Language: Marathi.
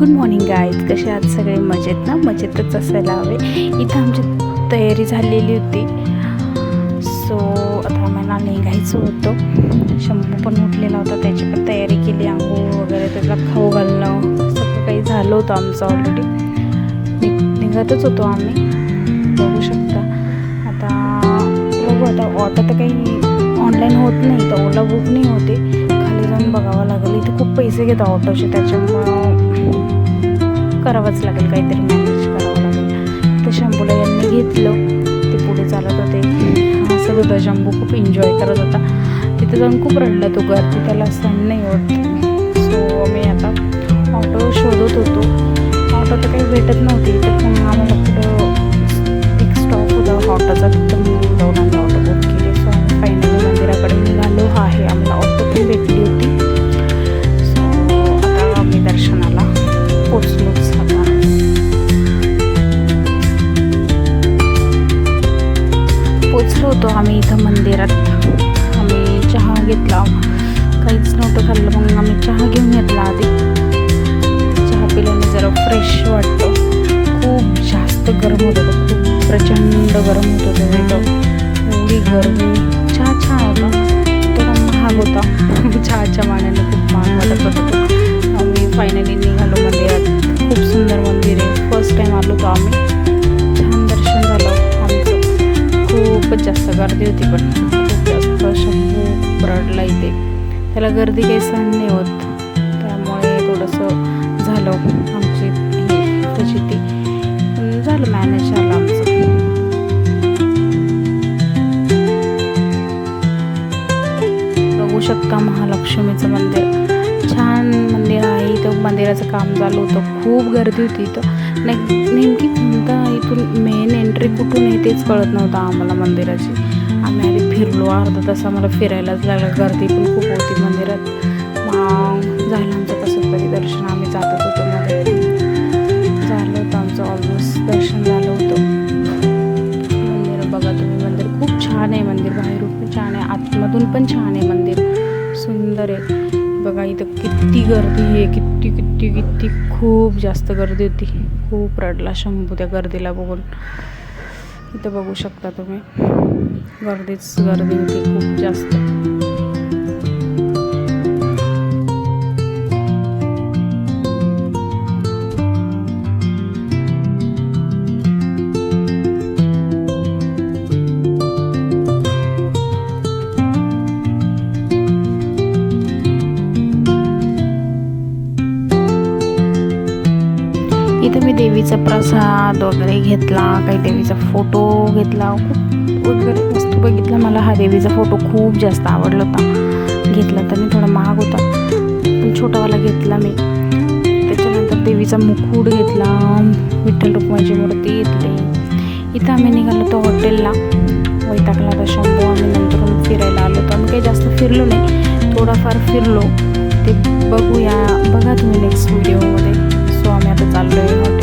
गुड मॉर्निंग गाईज कसे आज सगळे? मजेत ना? मजेतच असायला हवे. इथं आमची तयारी झालेली होती. सो आता आम्हाला निघायचं होतं. शंभू पण उठलेला होता. त्याची पण तयारी केली. आंघोळ वगैरे त्याला खाऊ घालणं. सगळं काही झालं होतं आमचं ऑलरेडी निघतच होतो आम्ही. बघू शकता. आता बघू आता. ऑटो तर काही ऑनलाईन होत नाही. तर ओला बुक नाही होते. खाली जाऊन बघावं लागेल. इथे खूप पैसे घेतात ऑटोचे. त्याच्यामुळं करावंच लागेल काहीतरी मॅनेज करावं लागेल. ते शंभूला यांनी घेतलं. ते पुढे चालत होते. असं होतं शंभू खूप एन्जॉय करत होता. तिथे जाऊन खूप रडला तो गर्दी त्याला सण नाही होत सो मी आता ऑटो शोधत होतो. ऑटो तर काही भेटत नव्हती. तर मग आम्हाला होतो आम्ही इथं मंदिरात आम्ही चहा घेतला. काहीच नव्हतं खाल्लं मग आम्ही चहा घेऊन घेतला आधी. चहा पिल्याने जरा फ्रेश वाटतं. खूप जास्त गरम होत होतं खूप प्रचंड गरम होत होतं तिथं एवढी गरमी. चहा छान होता. थोडा महाग होता. चहाच्या मानाने खूप महाग वाटत होतं. आम्ही फायनली निघालो मंदिरात. खूप सुंदर मंदिर आहे. फर्स्ट टाईम आलो होतो आम्ही. जास्त गर्दी होती पण खूप जास्त शंभू रडला इथे. त्याला गर्दी काही सहन नाही होत. त्यामुळे थोडंसं झालं आमची तशी ती. झालं मॅनेज झालं आमचं. बघू शकता महालक्ष्मीचं मंदिर. छान मंदिर आहे. इथं मंदिराचं काम चालू होतं. खूप गर्दी होती इथं. नाही नेमकी कोणता इथून मेन एंट्री कुठून आहे तेच कळत नव्हतं आम्हाला मंदिराची. आम्ही आधी फिरलो अर्धा तास आम्हाला फिरायलाच लागलं. गर्दी पण खूप होती मंदिरात. मग झालं आमचं कसं तरी दर्शन. आम्ही जातच होतो मध्ये झालं होतं आमचं ऑलमोस्ट दर्शन झालं होतं. मंदिर बघा तुम्ही. मंदिर खूप छान आहे मंदिर बाहेरून पण छान आहे. आतमधून पण छान आहे मंदिर. सुंदर आहे. बघा इथं किती गर्दी आहे. किती किती किती खूप जास्त गर्दी होती. खूप रडला शंभू त्या गर्दीला बघून. इथं बघू शकता तुम्ही. गर्दीच गर्दी होती खूप जास्त. इथं मी देवीचा प्रसाद वगैरे घेतला काही देवीचा फोटो घेतला. खूप वगैरे वस्तू बघितला मला. हा देवीचा फोटो खूप जास्त आवडला होता. घेतला तर मी थोडा महाग होता. पण छोटावाला घेतला मी. त्याच्यानंतर देवीचा मुकुट घेतला. विठ्ठल रुक्माची मूर्ती घेतली. इथं आम्ही निघालो तो हॉटेलला. वैतागला होता शंभू. आम्ही नंतर फिरायला आलो तर आम्ही काही जास्त फिरलो नाही. थोडाफार फिरलो. ते बघूया. बघा तुम्ही नेक्स्ट व्हिडिओमध्ये आम्ही आता चाललो आहे